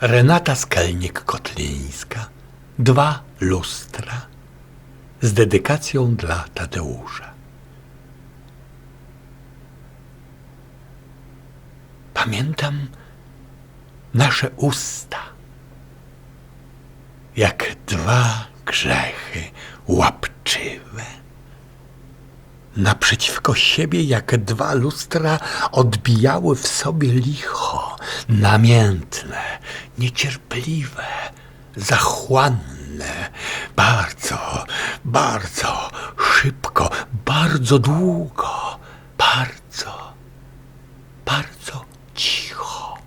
Renata Skalnik-Kotlińska, dwa lustra z dedykacją dla Tadeusza. Pamiętam nasze usta, jak dwa grzechy łapczywe. Naprzeciwko siebie, jak dwa lustra, odbijały w sobie licho, namiętne, niecierpliwe, zachłanne, bardzo, bardzo szybko, bardzo długo, bardzo, bardzo cicho.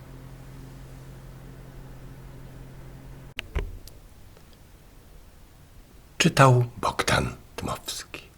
Czytał Bogdan Dmowski.